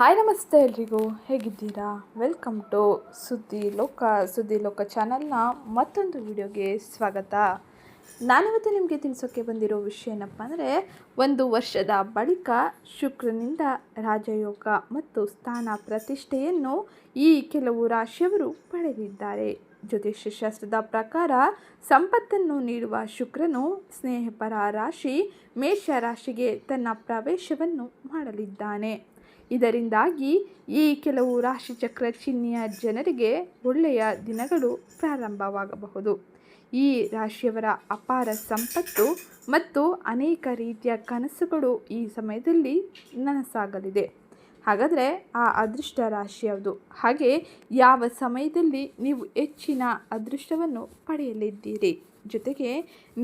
Hi ನಮಸ್ತೆ ಎಲ್ರಿಗೂ. ಹೇಗಿದ್ದೀರಾ? ವೆಲ್ಕಮ್ ಟು ಸುದ್ದಿ ಲೋಕ ಸುದ್ದಿ ಲೋಕ ಚಾನಲ್ನ ಮತ್ತೊಂದು ವಿಡಿಯೋಗೆ ಸ್ವಾಗತ. ನಾನಿವತ್ತು ನಿಮಗೆ ತಿಳಿಸೋಕ್ಕೆ ಬಂದಿರೋ ವಿಷಯ ಏನಪ್ಪ ಅಂದರೆ, ಒಂದು ವರ್ಷದ ಬಳಿಕ ಶುಕ್ರನಿಂದ ರಾಜಯೋಗ ಮತ್ತು ಸ್ಥಾನ ಪ್ರತಿಷ್ಠೆಯನ್ನು ಈ ಕೆಲವು ರಾಶಿಯವರು ಪಡೆದಿದ್ದಾರೆ. ಜ್ಯೋತಿಷ್ಯ ಶಾಸ್ತ್ರದ ಪ್ರಕಾರ ಸಂಪತ್ತನ್ನು ನೀಡುವ ಶುಕ್ರನು ಸ್ನೇಹಪರ ರಾಶಿ, ಮೇಷ ರಾಶಿಗೆ ತನ್ನ ಪ್ರವೇಶವನ್ನು ಮಾಡಲಿದ್ದಾನೆ. ಇದರಿಂದಾಗಿ ಈ ಕೆಲವು ರಾಶಿಚಕ್ರ ಚಿಹ್ನೆಯ ಜನರಿಗೆ ಒಳ್ಳೆಯ ದಿನಗಳು ಪ್ರಾರಂಭವಾಗಬಹುದು. ಈ ರಾಶಿಯವರ ಅಪಾರ ಸಂಪತ್ತು ಮತ್ತು ಅನೇಕ ರೀತಿಯ ಕನಸುಗಳು ಈ ಸಮಯದಲ್ಲಿ ನನಸಾಗಲಿದೆ. ಹಾಗಾದರೆ ಆ ಅದೃಷ್ಟ ರಾಶಿ ಯಾವುದು? ಹಾಗೆ ಯಾವ ಸಮಯದಲ್ಲಿ ನೀವು ಹೆಚ್ಚಿನ ಅದೃಷ್ಟವನ್ನು ಪಡೆಯಲಿದ್ದೀರಿ? ಜೊತೆಗೆ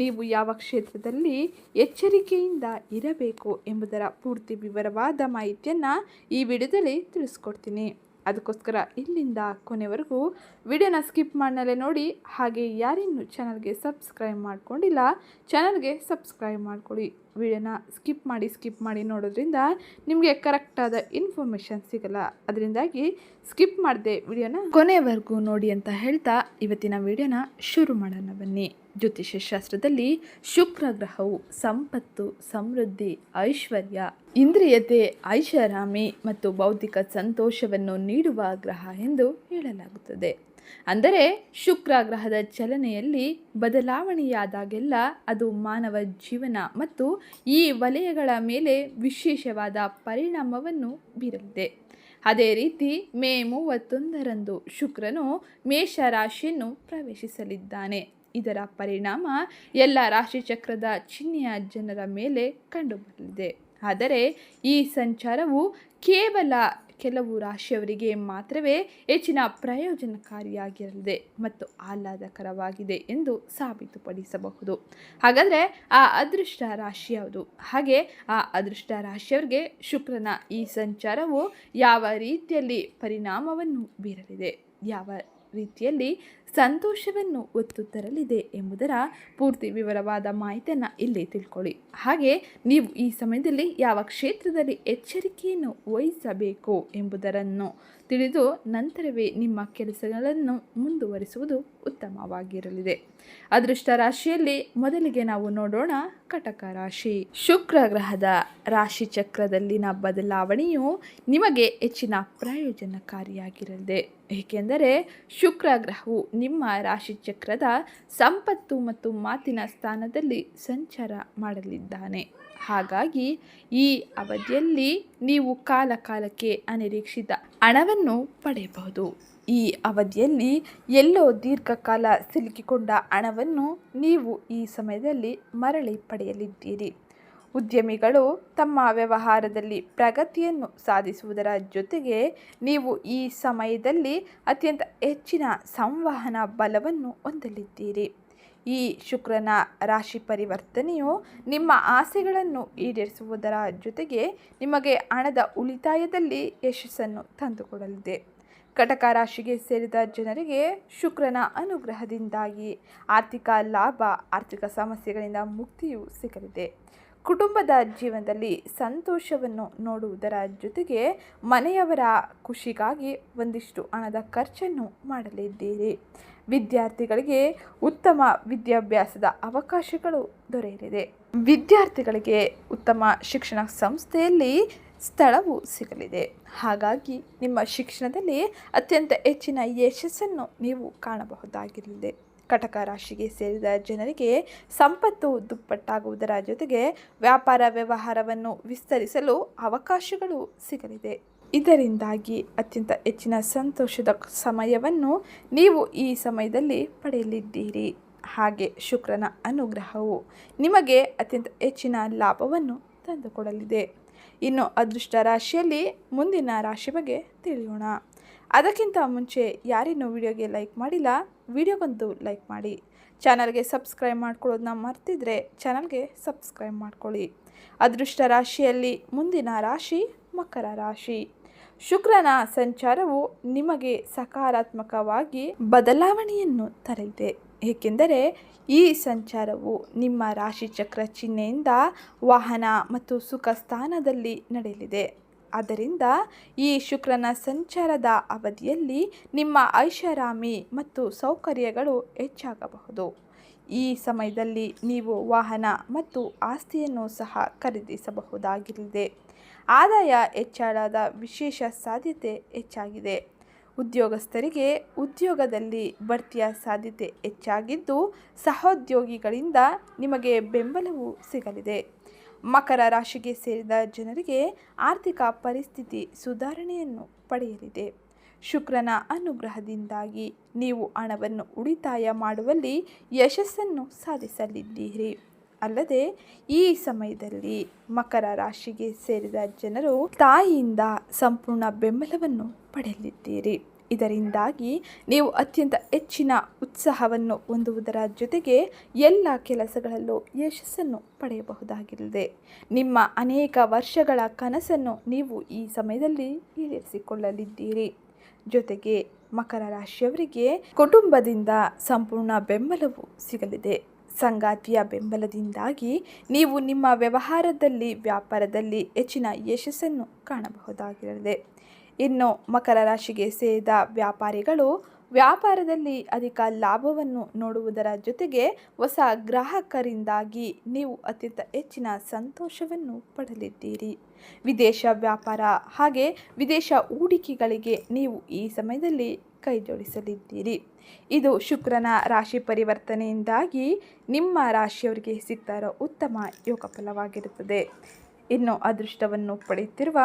ನೀವು ಯಾವ ಕ್ಷೇತ್ರದಲ್ಲಿ ಎಚ್ಚರಿಕೆಯಿಂದ ಇರಬೇಕು ಎಂಬುದರ ಪೂರ್ತಿ ವಿವರವಾದ ಮಾಹಿತಿಯನ್ನು ಈ ವಿಡಿಯೋದಲ್ಲಿ ತಿಳಿಸ್ಕೊಡ್ತೀನಿ. ಅದಕ್ಕೋಸ್ಕರ ಇಲ್ಲಿಂದ ಕೊನೆವರೆಗೂ ವಿಡಿಯೋನ ಸ್ಕಿಪ್ ಮಾಡಲೇ ನೋಡಿ, ಹಾಗೆ ಯಾರಿನ್ನೂ ಚಾನಲ್ಗೆ ಸಬ್ಸ್ಕ್ರೈಬ್ ಮಾಡ್ಕೊಂಡಿಲ್ಲ, ಚಾನಲ್ಗೆ ಸಬ್ಸ್ಕ್ರೈಬ್ ಮಾಡ್ಕೊಳ್ಳಿ. ವಿಡಿಯೋನ ಸ್ಕಿಪ್ ಮಾಡಿ ಸ್ಕಿಪ್ ಮಾಡಿ ನೋಡೋದ್ರಿಂದ ನಿಮಗೆ ಕರೆಕ್ಟಾದ ಇನ್ಫಾರ್ಮೇಷನ್ ಸಿಗಲ್ಲ. ಅದರಿಂದಾಗಿ ಸ್ಕಿಪ್ ಮಾಡದೆ ವಿಡಿಯೋನ ಕೊನೆವರೆಗೂ ನೋಡಿ ಅಂತ ಹೇಳ್ತಾ ಇವತ್ತಿನ ವಿಡಿಯೋನ ಶುರು ಮಾಡೋಣ ಬನ್ನಿ. ಜ್ಯೋತಿಷ್ಯ ಶಾಸ್ತ್ರದಲ್ಲಿ ಶುಕ್ರ ಗ್ರಹವು ಸಂಪತ್ತು, ಸಮೃದ್ಧಿ, ಐಶ್ವರ್ಯ, ಇಂದ್ರಿಯತೆ, ಐಷಾರಾಮಿ ಮತ್ತು ಬೌದ್ಧಿಕ ಸಂತೋಷವನ್ನು ನೀಡುವ ಗ್ರಹ ಎಂದು ಹೇಳಲಾಗುತ್ತದೆ. ಅಂದರೆ ಶುಕ್ರ ಗ್ರಹದ ಚಲನೆಯಲ್ಲಿ ಬದಲಾವಣೆಯಾದಾಗೆಲ್ಲ ಅದು ಮಾನವ ಜೀವನ ಮತ್ತು ಈ ವಲಯಗಳ ಮೇಲೆ ವಿಶೇಷವಾದ ಪರಿಣಾಮವನ್ನು ಬೀರಲಿದೆ. ಅದೇ ರೀತಿ ಮೇ ಮೂವತ್ತೊಂದರಂದು ಶುಕ್ರನು ಮೇಷ ರಾಶಿಯನ್ನು ಪ್ರವೇಶಿಸಲಿದ್ದಾನೆ. ಇದರ ಪರಿಣಾಮ ಎಲ್ಲ ರಾಶಿಚಕ್ರದ ಚಿಹ್ನೆಯ ಜನರ ಮೇಲೆ ಕಂಡುಬರಲಿದೆ. ಆದರೆ ಈ ಸಂಚಾರವು ಕೇವಲ ಕೆಲವು ರಾಶಿಯವರಿಗೆ ಮಾತ್ರವೇ ಹೆಚ್ಚಿನ ಪ್ರಯೋಜನಕಾರಿಯಾಗಿರಲಿದೆ ಮತ್ತು ಆಹ್ಲಾದಕರವಾಗಿದೆ ಎಂದು ಸಾಬೀತುಪಡಿಸಬಹುದು. ಹಾಗಾದರೆ ಆ ಅದೃಷ್ಟ ರಾಶಿ ಯಾವುದು? ಹಾಗೆ ಆ ಅದೃಷ್ಟ ರಾಶಿಯವರಿಗೆ ಶುಕ್ರನ ಈ ಸಂಚಾರವು ಯಾವ ರೀತಿಯಲ್ಲಿ ಪರಿಣಾಮವನ್ನು ಬೀರಲಿದೆ? ಯಾವ ರೀತಿಯಲ್ಲಿ ಸಂತೋಷವನ್ನು ಒತ್ತು ತರಲಿದೆ ಎಂಬುದರ ಪೂರ್ತಿ ವಿವರವಾದ ಮಾಹಿತಿಯನ್ನು ಇಲ್ಲಿ ತಿಳ್ಕೊಳ್ಳಿ. ಹಾಗೆ ನೀವು ಈ ಸಮಯದಲ್ಲಿ ಯಾವ ಕ್ಷೇತ್ರದಲ್ಲಿ ಎಚ್ಚರಿಕೆಯನ್ನು ವಹಿಸಬೇಕು ಎಂಬುದನ್ನು ತಿಳಿದು ನಂತರವೇ ನಿಮ್ಮ ಕೆಲಸಗಳನ್ನು ಮುಂದುವರಿಸುವುದು ಉತ್ತಮವಾಗಿರಲಿದೆ. ಅದೃಷ್ಟ ರಾಶಿಯಲ್ಲಿ ಮೊದಲಿಗೆ ನಾವು ನೋಡೋಣ ಕಟಕ ರಾಶಿ. ಶುಕ್ರ ಗ್ರಹದ ರಾಶಿ ಚಕ್ರದಲ್ಲಿನ ಬದಲಾವಣೆಯು ನಿಮಗೆ ಹೆಚ್ಚಿನ ಪ್ರಯೋಜನಕಾರಿಯಾಗಿರಲಿದೆ. ಏಕೆಂದರೆ ಶುಕ್ರ ಗ್ರಹವು ನಿಮ್ಮ ರಾಶಿ ಚಕ್ರದ ಸಂಪತ್ತು ಮತ್ತು ಮಾತಿನ ಸ್ಥಾನದಲ್ಲಿ ಸಂಚಾರ ಮಾಡಲಿದ್ದಾನೆ. ಹಾಗಾಗಿ ಈ ಅವಧಿಯಲ್ಲಿ ನೀವು ಕಾಲ ಕಾಲಕ್ಕೆ ಅನಿರೀಕ್ಷಿತ ಹಣವನ್ನು ಪಡೆಯಬಹುದು. ಈ ಅವಧಿಯಲ್ಲಿ ಎಲ್ಲೋ ದೀರ್ಘಕಾಲ ಸಿಲುಕಿಕೊಂಡ ಹಣವನ್ನು ನೀವು ಈ ಸಮಯದಲ್ಲಿ ಮರಳಿ ಪಡೆಯಲಿದ್ದೀರಿ. ಉದ್ಯಮಿಗಳು ತಮ್ಮ ವ್ಯವಹಾರದಲ್ಲಿ ಪ್ರಗತಿಯನ್ನು ಸಾಧಿಸುವುದರ ಜೊತೆಗೆ ನೀವು ಈ ಸಮಯದಲ್ಲಿ ಅತ್ಯಂತ ಹೆಚ್ಚಿನ ಸಂವಹನ ಬಲವನ್ನು ಹೊಂದಲಿದ್ದೀರಿ. ಈ ಶುಕ್ರನ ರಾಶಿ ಪರಿವರ್ತನೆಯು ನಿಮ್ಮ ಆಸೆಗಳನ್ನು ಈಡೇರಿಸುವುದರ ಜೊತೆಗೆ ನಿಮಗೆ ಹಣದ ಉಳಿತಾಯದಲ್ಲಿ ಯಶಸ್ಸನ್ನು ತಂದುಕೊಡಲಿದೆ. ಕಟಕ ರಾಶಿಗೆ ಸೇರಿದ ಜನರಿಗೆ ಶುಕ್ರನ ಅನುಗ್ರಹದಿಂದಾಗಿ ಆರ್ಥಿಕ ಲಾಭ, ಆರ್ಥಿಕ ಸಮಸ್ಯೆಗಳಿಂದ ಮುಕ್ತಿಯು ಸಿಗಲಿದೆ. ಕುಟುಂಬದ ಜೀವನದಲ್ಲಿ ಸಂತೋಷವನ್ನು ನೋಡುವುದರ ಜೊತೆಗೆ ಮನೆಯವರ ಖುಷಿಗಾಗಿ ಒಂದಿಷ್ಟು ಹಣದ ಖರ್ಚನ್ನು ಮಾಡಲಿದ್ದೀರಿ. ವಿದ್ಯಾರ್ಥಿಗಳಿಗೆ ಉತ್ತಮ ವಿದ್ಯಾಭ್ಯಾಸದ ಅವಕಾಶಗಳು ದೊರೆಯಲಿದೆ. ವಿದ್ಯಾರ್ಥಿಗಳಿಗೆ ಉತ್ತಮ ಶಿಕ್ಷಣ ಸಂಸ್ಥೆಯಲ್ಲಿ ಸ್ಥಳವು ಸಿಗಲಿದೆ. ಹಾಗಾಗಿ ನಿಮ್ಮ ಶಿಕ್ಷಣದಲ್ಲಿ ಅತ್ಯಂತ ಹೆಚ್ಚಿನ ಯಶಸ್ಸನ್ನು ನೀವು ಕಾಣಬಹುದಾಗಿರಲಿದೆ. ಕಟಕ ರಾಶಿಗೆ ಸೇರಿದ ಜನರಿಗೆ ಸಂಪತ್ತು ದುಪ್ಪಟ್ಟಾಗುವುದರ ಜೊತೆಗೆ ವ್ಯಾಪಾರ ವ್ಯವಹಾರವನ್ನು ವಿಸ್ತರಿಸಲು ಅವಕಾಶಗಳು ಸಿಗಲಿದೆ. ಇದರಿಂದಾಗಿ ಅತ್ಯಂತ ಹೆಚ್ಚಿನ ಸಂತೋಷದ ಸಮಯವನ್ನು ನೀವು ಈ ಸಮಯದಲ್ಲಿ ಪಡೆಯಲಿದ್ದೀರಿ. ಹಾಗೆ ಶುಕ್ರನ ಅನುಗ್ರಹವು ನಿಮಗೆ ಅತ್ಯಂತ ಹೆಚ್ಚಿನ ಲಾಭವನ್ನು ತಂದುಕೊಡಲಿದೆ. ಇನ್ನು ಅದೃಷ್ಟ ರಾಶಿಯಲ್ಲಿ ಮುಂದಿನ ರಾಶಿ ಬಗ್ಗೆ ತಿಳಿಯೋಣ. ಅದಕ್ಕಿಂತ ಮುಂಚೆ ಯಾರಿನ್ನೂ ವಿಡಿಯೋಗೆ ಲೈಕ್ ಮಾಡಿಲ್ಲ, ವಿಡಿಯೋಗೊಂದು ಲೈಕ್ ಮಾಡಿ. ಚಾನಲ್ಗೆ ಸಬ್ಸ್ಕ್ರೈಬ್ ಮಾಡ್ಕೊಳ್ಳೋದನ್ನ ಮರ್ತಿದ್ರೆ ಚಾನಲ್ಗೆ ಸಬ್ಸ್ಕ್ರೈಬ್ ಮಾಡ್ಕೊಳ್ಳಿ. ಅದೃಷ್ಟ ರಾಶಿಯಲ್ಲಿ ಮುಂದಿನ ರಾಶಿ ಮಕರ ರಾಶಿ. ಶುಕ್ರನ ಸಂಚಾರವು ನಿಮಗೆ ಸಕಾರಾತ್ಮಕವಾಗಿ ಬದಲಾವಣೆಯನ್ನು ತರಲಿದೆ. ಏಕೆಂದರೆ ಈ ಸಂಚಾರವು ನಿಮ್ಮ ರಾಶಿಚಕ್ರ ಚಿಹ್ನೆಯಿಂದ ವಾಹನ ಮತ್ತು ಸುಖ ಸ್ಥಾನದಲ್ಲಿ ನಡೆಯಲಿದೆ. ಆದ್ದರಿಂದ ಈ ಶುಕ್ರನ ಸಂಚಾರದ ಅವಧಿಯಲ್ಲಿ ನಿಮ್ಮ ಐಷಾರಾಮಿ ಮತ್ತು ಸೌಕರ್ಯಗಳು ಹೆಚ್ಚಾಗಬಹುದು. ಈ ಸಮಯದಲ್ಲಿ ನೀವು ವಾಹನ ಮತ್ತು ಆಸ್ತಿಯನ್ನು ಸಹ ಖರೀದಿಸಬಹುದಾಗಿದೆ ಆದಾಯ ಹೆಚ್ಚಳದ ವಿಶೇಷ ಸಾಧ್ಯತೆ ಹೆಚ್ಚಾಗಿದೆ. ಉದ್ಯೋಗಸ್ಥರಿಗೆ ಉದ್ಯೋಗದಲ್ಲಿ ಬಡ್ತಿಯ ಸಾಧ್ಯತೆ ಹೆಚ್ಚಾಗಿದ್ದು, ಸಹೋದ್ಯೋಗಿಗಳಿಂದ ನಿಮಗೆ ಬೆಂಬಲವು ಸಿಗಲಿದೆ. ಮಕರ ರಾಶಿಗೆ ಸೇರಿದ ಜನರಿಗೆ ಆರ್ಥಿಕ ಪರಿಸ್ಥಿತಿ ಸುಧಾರಣೆಯನ್ನು ಪಡೆಯಲಿದೆ. ಶುಕ್ರನ ಅನುಗ್ರಹದಿಂದಾಗಿ ನೀವು ಹಣವನ್ನು ಉಳಿತಾಯ ಮಾಡುವಲ್ಲಿ ಯಶಸ್ಸನ್ನು ಸಾಧಿಸಲಿದ್ದೀರಿ. ಅಲ್ಲದೆ ಈ ಸಮಯದಲ್ಲಿ ಮಕರ ರಾಶಿಗೆ ಸೇರಿದ ಜನರು ತಾಯಿಯಿಂದ ಸಂಪೂರ್ಣ ಬೆಂಬಲವನ್ನು ಪಡೆಯಲಿದ್ದೀರಿ. ಇದರಿಂದಾಗಿ ನೀವು ಅತ್ಯಂತ ಹೆಚ್ಚಿನ ಉತ್ಸಾಹವನ್ನು ಹೊಂದುವುದರ ಜೊತೆಗೆ ಎಲ್ಲ ಕೆಲಸಗಳಲ್ಲೂ ಯಶಸ್ಸನ್ನು ಪಡೆಯಬಹುದಾಗಿದೆ ನಿಮ್ಮ ಅನೇಕ ವರ್ಷಗಳ ಕನಸನ್ನು ನೀವು ಈ ಸಮಯದಲ್ಲಿ ಈಡೇರಿಸಿಕೊಳ್ಳಲಿದ್ದೀರಿ. ಜೊತೆಗೆ ಮಕರ ರಾಶಿಯವರಿಗೆ ಕುಟುಂಬದಿಂದ ಸಂಪೂರ್ಣ ಬೆಂಬಲವು ಸಿಗಲಿದೆ. ಸಂಗಾತಿಯ ಬೆಂಬಲದಿಂದಾಗಿ ನೀವು ನಿಮ್ಮ ವ್ಯವಹಾರದಲ್ಲಿ, ವ್ಯಾಪಾರದಲ್ಲಿ ಹೆಚ್ಚಿನ ಯಶಸ್ಸನ್ನು ಕಾಣಬಹುದಾಗಿರಲಿದೆ. ಇನ್ನು ಮಕರ ರಾಶಿಗೆ ಸೇರಿದ ವ್ಯಾಪಾರಿಗಳು ವ್ಯಾಪಾರದಲ್ಲಿ ಅಧಿಕ ಲಾಭವನ್ನು ನೋಡುವುದರ ಜೊತೆಗೆ ಹೊಸ ಗ್ರಾಹಕರಿಂದಾಗಿ ನೀವು ಅತ್ಯಂತ ಹೆಚ್ಚಿನ ಸಂತೋಷವನ್ನು ಪಡಲಿದ್ದೀರಿ. ವಿದೇಶ ವ್ಯಾಪಾರ ಹಾಗೆ ವಿದೇಶ ಹೂಡಿಕೆಗಳಿಗೆ ನೀವು ಈ ಸಮಯದಲ್ಲಿ ಕೈ ಜೋಡಿಸಲಿದ್ದೀರಿ ಇದು ಶುಕ್ರನ ರಾಶಿ ಪರಿವರ್ತನೆಯಿಂದಾಗಿ ನಿಮ್ಮ ರಾಶಿಯವರಿಗೆ ಸಿಗ್ತಾ ಉತ್ತಮ ಯೋಗ ಫಲವಾಗಿರುತ್ತದೆ. ಇನ್ನು ಅದೃಷ್ಟವನ್ನು ಪಡೆಯುತ್ತಿರುವ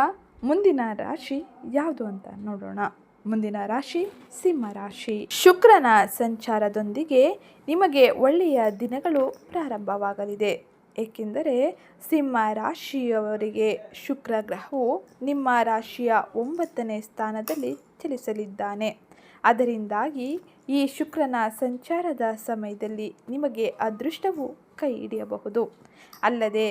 ಮುಂದಿನ ರಾಶಿ ಯಾವುದು ಅಂತ ನೋಡೋಣ. ಮುಂದಿನ ರಾಶಿ ಸಿಂಹ ರಾಶಿ. ಶುಕ್ರನ ಸಂಚಾರದೊಂದಿಗೆ ನಿಮಗೆ ಒಳ್ಳೆಯ ದಿನಗಳು ಪ್ರಾರಂಭವಾಗಲಿದೆ. ಏಕೆಂದರೆ ಸಿಂಹ ರಾಶಿಯವರಿಗೆ ಶುಕ್ರ ಗ್ರಹವು ನಿಮ್ಮ ರಾಶಿಯ ಒಂಬತ್ತನೇ ಸ್ಥಾನದಲ್ಲಿ ಚಲಿಸಲಿದ್ದಾನೆ. ಅದರಿಂದಾಗಿ ಈ ಶುಕ್ರನ ಸಂಚಾರದ ಸಮಯದಲ್ಲಿ ನಿಮಗೆ ಅದೃಷ್ಟವು ಕೈ ಹಿಡಿಯಬಹುದು. ಅಲ್ಲದೆ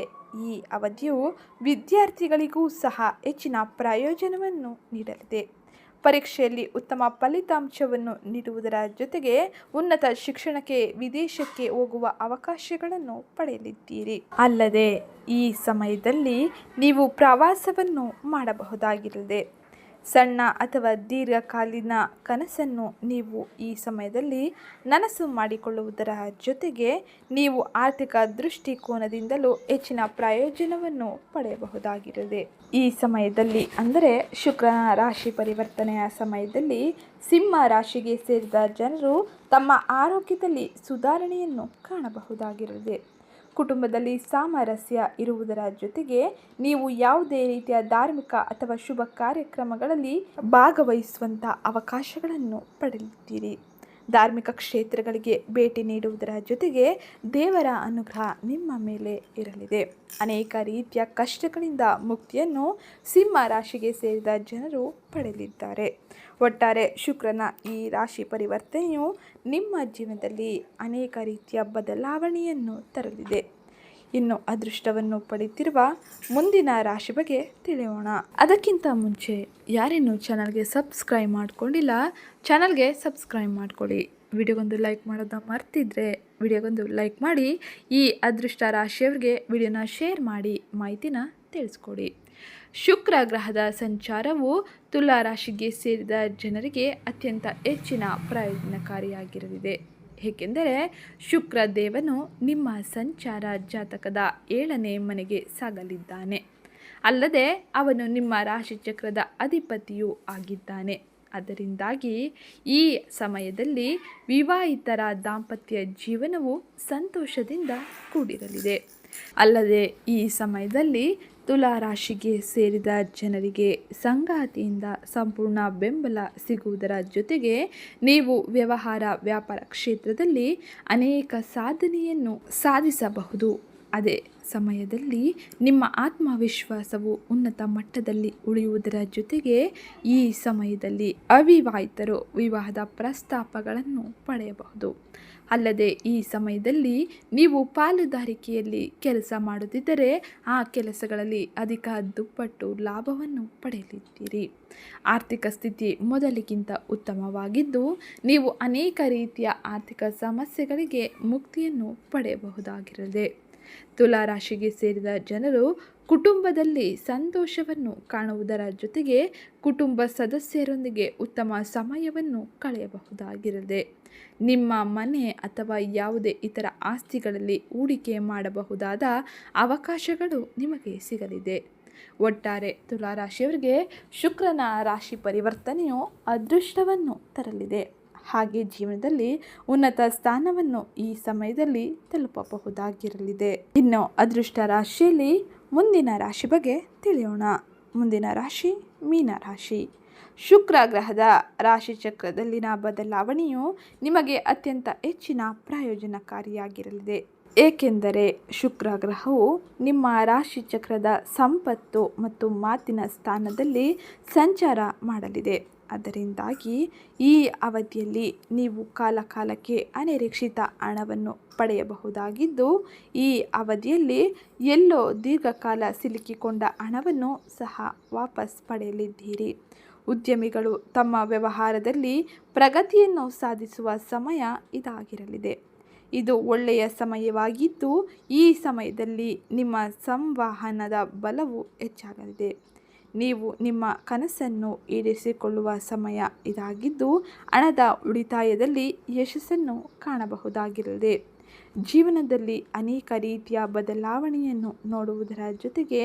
ಈ ಅವಧಿಯು ವಿದ್ಯಾರ್ಥಿಗಳಿಗೂ ಸಹ ಹೆಚ್ಚಿನ ಪ್ರಯೋಜನವನ್ನು ನೀಡಲಿದೆ. ಪರೀಕ್ಷೆಯಲ್ಲಿ ಉತ್ತಮ ಫಲಿತಾಂಶವನ್ನು ನೀಡುವುದರ ಜೊತೆಗೆ ಉನ್ನತ ಶಿಕ್ಷಣಕ್ಕೆ ವಿದೇಶಕ್ಕೆ ಹೋಗುವ ಅವಕಾಶಗಳನ್ನು ಪಡೆಯಲಿದ್ದೀರಿ. ಅಲ್ಲದೆ ಈ ಸಮಯದಲ್ಲಿ ನೀವು ಪ್ರವಾಸವನ್ನು ಮಾಡಬಹುದಾಗಿರಲಿದೆ. ಸಣ್ಣ ಅಥವಾ ದೀರ್ಘಕಾಲೀನ ಕನಸನ್ನು ನೀವು ಈ ಸಮಯದಲ್ಲಿ ನನಸು ಮಾಡಿಕೊಳ್ಳುವುದರ ಜೊತೆಗೆ ನೀವು ಆರ್ಥಿಕ ದೃಷ್ಟಿಕೋನದಿಂದಲೂ ಹೆಚ್ಚಿನ ಪ್ರಯೋಜನವನ್ನು ಪಡೆಯಬಹುದಾಗಿರುತ್ತದೆ ಈ ಸಮಯದಲ್ಲಿ ಅಂದರೆ ಶುಕ್ರನ ರಾಶಿ ಪರಿವರ್ತನೆಯ ಸಮಯದಲ್ಲಿ ಸಿಂಹ ರಾಶಿಗೆ ಸೇರಿದ ಜನರು ತಮ್ಮ ಆರೋಗ್ಯದಲ್ಲಿ ಸುಧಾರಣೆಯನ್ನು ಕಾಣಬಹುದಾಗಿರುತ್ತದೆ ಕುಟುಂಬದಲ್ಲಿ ಸಾಮರಸ್ಯ ಇರುವುದರ ಜೊತೆಗೆ ನೀವು ಯಾವುದೇ ರೀತಿಯ ಧಾರ್ಮಿಕ ಅಥವಾ ಶುಭ ಕಾರ್ಯಕ್ರಮಗಳಲ್ಲಿ ಭಾಗವಹಿಸುವಂಥ ಅವಕಾಶಗಳನ್ನು ಪಡೆಯುತ್ತೀರಿ ಧಾರ್ಮಿಕ ಕ್ಷೇತ್ರಗಳಿಗೆ ಭೇಟಿ ನೀಡುವುದರ ಜೊತೆಗೆ ದೇವರ ಅನುಗ್ರಹ ನಿಮ್ಮ ಮೇಲೆ ಇರಲಿದೆ. ಅನೇಕ ರೀತಿಯ ಕಷ್ಟಗಳಿಂದ ಮುಕ್ತಿಯನ್ನು ಸಿಂಹ ರಾಶಿಗೆ ಸೇರಿದ ಜನರು ಪಡೆಯಲಿದ್ದಾರೆ ಒಟ್ಟಾರೆ ಶುಕ್ರನ ಈ ರಾಶಿ ಪರಿವರ್ತನೆಯು ನಿಮ್ಮ ಜೀವನದಲ್ಲಿ ಅನೇಕ ರೀತಿಯ ಬದಲಾವಣೆಯನ್ನು ತರಲಿದೆ. ಇನ್ನು ಅದೃಷ್ಟವನ್ನು ಪಡೆಯುತ್ತಿರುವ ಮುಂದಿನ ರಾಶಿ ಬಗ್ಗೆ ತಿಳಿಯೋಣ. ಅದಕ್ಕಿಂತ ಮುಂಚೆ ಯಾರೇನು ಚಾನಲ್ಗೆ ಸಬ್ಸ್ಕ್ರೈಬ್ ಮಾಡ್ಕೊಂಡಿಲ್ಲ, ಚಾನಲ್ಗೆ ಸಬ್ಸ್ಕ್ರೈಬ್ ಮಾಡ್ಕೊಳ್ಳಿ. ವಿಡಿಯೋಗೊಂದು ಲೈಕ್ ಮಾಡೋದ ಮರ್ತಿದ್ರೆ ವಿಡಿಯೋಗೊಂದು ಲೈಕ್ ಮಾಡಿ, ಈ ಅದೃಷ್ಟ ರಾಶಿಯವರಿಗೆ ವಿಡಿಯೋನ ಶೇರ್ ಮಾಡಿ, ಮಾಹಿತಿನ ತಿಳಿಸ್ಕೊಡಿ. ಶುಕ್ರ ಗ್ರಹದ ಸಂಚಾರವು ತುಲಾ ರಾಶಿಗೆ ಸೇರಿದ ಜನರಿಗೆ ಅತ್ಯಂತ ಹೆಚ್ಚಿನ ಪ್ರಯೋಜನಕಾರಿಯಾಗಿರಲಿದೆ. ಏಕೆಂದರೆ ಶುಕ್ರ ದೇವನು ನಿಮ್ಮ ಸಂಚಾರ ಜಾತಕದ ಏಳನೇ ಮನೆಗೆ ಸಾಗಲಿದ್ದಾನೆ. ಅಲ್ಲದೆ ಅವನು ನಿಮ್ಮ ರಾಶಿಚಕ್ರದ ಅಧಿಪತಿಯೂ ಆಗಿದ್ದಾನೆ. ಅದರಿಂದಾಗಿ ಈ ಸಮಯದಲ್ಲಿ ವಿವಾಹಿತರ ದಾಂಪತ್ಯ ಜೀವನವು ಸಂತೋಷದಿಂದ ಕೂಡಿರಲಿದೆ. ಅಲ್ಲದೆ ಈ ಸಮಯದಲ್ಲಿ ತುಲಾ ರಾಶಿಗೆ ಸೇರಿದ ಜನರಿಗೆ ಸಂಗಾತಿಯಿಂದ ಸಂಪೂರ್ಣ ಬೆಂಬಲ ಸಿಗುವುದರ ಜೊತೆಗೆ ನೀವು ವ್ಯವಹಾರ ವ್ಯಾಪಾರ ಕ್ಷೇತ್ರದಲ್ಲಿ ಅನೇಕ ಸಾಧನೆಯನ್ನು ಸಾಧಿಸಬಹುದು. ಅದೇ ಸಮಯದಲ್ಲಿ ನಿಮ್ಮ ಆತ್ಮವಿಶ್ವಾಸವು ಉನ್ನತ ಮಟ್ಟದಲ್ಲಿ ಉಳಿಯುವುದರ ಜೊತೆಗೆ ಈ ಸಮಯದಲ್ಲಿ ಅವಿವಾಹಿತರು ವಿವಾಹದ ಪ್ರಸ್ತಾಪಗಳನ್ನು ಪಡೆಯಬಹುದು. ಅಲ್ಲದೆ ಈ ಸಮಯದಲ್ಲಿ ನೀವು ಪಾಲುದಾರಿಕೆಯಲ್ಲಿ ಕೆಲಸ ಮಾಡುತ್ತಿದ್ದರೆ ಆ ಕೆಲಸಗಳಲ್ಲಿ ಅಧಿಕ ದುಪ್ಪಟ್ಟು ಲಾಭವನ್ನು ಪಡೆಯಲಿದ್ದೀರಿ. ಆರ್ಥಿಕ ಸ್ಥಿತಿ ಮೊದಲಿಗಿಂತ ಉತ್ತಮವಾಗಿದ್ದು, ನೀವು ಅನೇಕ ರೀತಿಯ ಆರ್ಥಿಕ ಸಮಸ್ಯೆಗಳಿಗೆ ಮುಕ್ತಿಯನ್ನು ಪಡೆಯಬಹುದಾಗಿರದೆ ತುಲಾ ರಾಶಿಗೆ ಸೇರಿದ ಜನರು ಕುಟುಂಬದಲ್ಲಿ ಸಂತೋಷವನ್ನು ಕಾಣುವುದರ ಜೊತೆಗೆ ಕುಟುಂಬ ಸದಸ್ಯರೊಂದಿಗೆ ಉತ್ತಮ ಸಮಯವನ್ನು ಕಳೆಯಬಹುದಾಗಿರದೆ ನಿಮ್ಮ ಮನೆ ಅಥವಾ ಯಾವುದೇ ಇತರ ಆಸ್ತಿಗಳಲ್ಲಿ ಹೂಡಿಕೆ ಮಾಡಬಹುದಾದ ಅವಕಾಶಗಳು ನಿಮಗೆ ಸಿಗಲಿದೆ. ಒಟ್ಟಾರೆ ತುಲಾರಾಶಿಯವರಿಗೆ ಶುಕ್ರನ ರಾಶಿ ಪರಿವರ್ತನೆಯು ಅದೃಷ್ಟವನ್ನು ತರಲಿದೆ. ಹಾಗೆ ಜೀವನದಲ್ಲಿ ಉನ್ನತ ಸ್ಥಾನವನ್ನು ಈ ಸಮಯದಲ್ಲಿ ತಲುಪಬಹುದಾಗಿರಲಿದೆ. ಇನ್ನು ಅದೃಷ್ಟ ರಾಶಿಯಲ್ಲಿ ಮುಂದಿನ ರಾಶಿ ಬಗ್ಗೆ ತಿಳಿಯೋಣ. ಮುಂದಿನ ರಾಶಿ ಮೀನ ರಾಶಿ. ಶುಕ್ರ ಗ್ರಹದ ರಾಶಿ ಚಕ್ರದಲ್ಲಿನ ಬದಲಾವಣೆಯು ನಿಮಗೆ ಅತ್ಯಂತ ಹೆಚ್ಚಿನ ಪ್ರಯೋಜನಕಾರಿಯಾಗಿರಲಿದೆ. ಏಕೆಂದರೆ ಶುಕ್ರ ಗ್ರಹವು ನಿಮ್ಮ ರಾಶಿ ಚಕ್ರದ ಸಂಪತ್ತು ಮತ್ತು ಮಾತಿನ ಸ್ಥಾನದಲ್ಲಿ ಸಂಚಾರ ಮಾಡಲಿದೆ. ಅದರಿಂದಾಗಿ ಈ ಅವಧಿಯಲ್ಲಿ ನೀವು ಕಾಲ ಕಾಲಕ್ಕೆ ಅನಿರೀಕ್ಷಿತ ಹಣವನ್ನು ಪಡೆಯಬಹುದಾಗಿದ್ದು, ಈ ಅವಧಿಯಲ್ಲಿ ಎಲ್ಲೋ ದೀರ್ಘಕಾಲ ಸಿಲುಕಿಕೊಂಡ ಹಣವನ್ನು ಸಹ ವಾಪಸ್ ಪಡೆಯಲಿದ್ದೀರಿ. ಉದ್ಯಮಿಗಳು ತಮ್ಮ ವ್ಯವಹಾರದಲ್ಲಿ ಪ್ರಗತಿಯನ್ನು ಸಾಧಿಸುವ ಸಮಯ ಇದಾಗಿರಲಿದೆ. ಇದು ಒಳ್ಳೆಯ ಸಮಯವಾಗಿದ್ದು, ಈ ಸಮಯದಲ್ಲಿ ನಿಮ್ಮ ಸಂವಹನದ ಬಲವು ಹೆಚ್ಚಾಗಲಿದೆ. ನೀವು ನಿಮ್ಮ ಕನಸನ್ನು ಈಡೇರಿಸಿಕೊಳ್ಳುವ ಸಮಯ ಇದಾಗಿದ್ದು, ಹಣದ ಉಳಿತಾಯದಲ್ಲಿ ಯಶಸ್ಸನ್ನು ಕಾಣಬಹುದಾಗಿರಲಿದೆ. ಜೀವನದಲ್ಲಿ ಅನೇಕ ರೀತಿಯ ಬದಲಾವಣೆಯನ್ನು ನೋಡುವುದರ ಜೊತೆಗೆ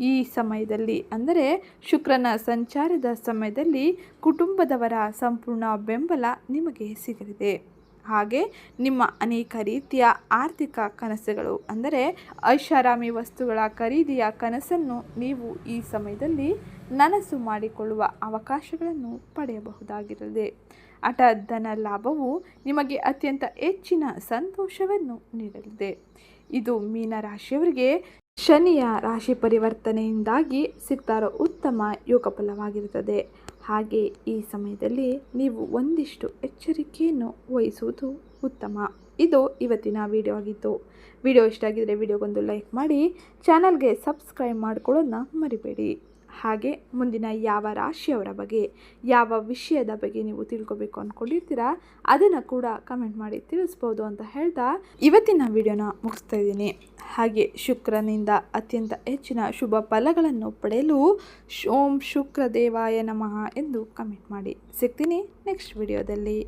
ಈ ಸಮಯದಲ್ಲಿ ಅಂದರೆ ಶುಕ್ರನ ಸಂಚಾರದ ಸಮಯದಲ್ಲಿ ಕುಟುಂಬದವರ ಸಂಪೂರ್ಣ ಬೆಂಬಲ ನಿಮಗೆ ಸಿಗಲಿದೆ. ಹಾಗೆ ನಿಮ್ಮ ಅನೇಕ ರೀತಿಯ ಆರ್ಥಿಕ ಕನಸುಗಳು, ಅಂದರೆ ಐಷಾರಾಮಿ ವಸ್ತುಗಳ ಖರೀದಿಯ ಕನಸನ್ನು ನೀವು ಈ ಸಮಯದಲ್ಲಿ ನನಸು ಮಾಡಿಕೊಳ್ಳುವ ಅವಕಾಶಗಳನ್ನು ಪಡೆಯಬಹುದಾಗಿರಲಿದೆ. ಹಠ ಧನ ಲಾಭವು ನಿಮಗೆ ಅತ್ಯಂತ ಹೆಚ್ಚಿನ ಸಂತೋಷವನ್ನು ನೀಡಲಿದೆ. ಇದು ಮೀನರಾಶಿಯವರಿಗೆ ಶನಿಯ ರಾಶಿ ಪರಿವರ್ತನೆಯಿಂದಾಗಿ ಸಿಗ್ತಾರೋ ಉತ್ತಮ ಯೋಗ ಫಲವಾಗಿರುತ್ತದೆ ಹಾಗೆ ಈ ಸಮಯದಲ್ಲಿ ನೀವು ಒಂದಿಷ್ಟು ಎಚ್ಚರಿಕೆಯನ್ನು ವಹಿಸುವುದು ಉತ್ತಮ. ಇದು ಇವತ್ತಿನ ವಿಡಿಯೋ ಆಗಿತ್ತು. ವಿಡಿಯೋ ಇಷ್ಟ ಆಗಿದ್ದರೆ ವಿಡಿಯೋಗೊಂದು ಲೈಕ್ ಮಾಡಿ ಚಾನಲ್ಗೆ ಸಬ್ಸ್ಕ್ರೈಬ್ ಮಾಡ್ಕೊಳ್ಳೋದನ್ನ ಮರಿಬೇಡಿ. ಹಾಗೆ ಮುಂದಿನ ಯಾವ ರಾಶಿಯವರ ಬಗ್ಗೆ, ಯಾವ ವಿಷಯದ ಬಗ್ಗೆ ನೀವು ತಿಳ್ಕೊಬೇಕು ಅಂದ್ಕೊಂಡಿರ್ತೀರಾ ಅದನ್ನು ಕೂಡ ಕಮೆಂಟ್ ಮಾಡಿ ತಿಳಿಸ್ಬೋದು ಅಂತ ಹೇಳ್ತಾ ಇವತ್ತಿನ ವಿಡಿಯೋನ ಮುಗಿಸ್ತಾ ಇದ್ದೀನಿ. ಹಾಗೆ ಶುಕ್ರನಿಂದ ಅತ್ಯಂತ ಹೆಚ್ಚಿನ ಶುಭ ಫಲಗಳನ್ನು ಪಡೆಯಲು ಓಂ ಶುಕ್ರ ದೇವಾಯ ನಮಃ ಎಂದು ಕಮೆಂಟ್ ಮಾಡಿ. ಸಿಗ್ತೀನಿ ನೆಕ್ಸ್ಟ್ ವಿಡಿಯೋದಲ್ಲಿ.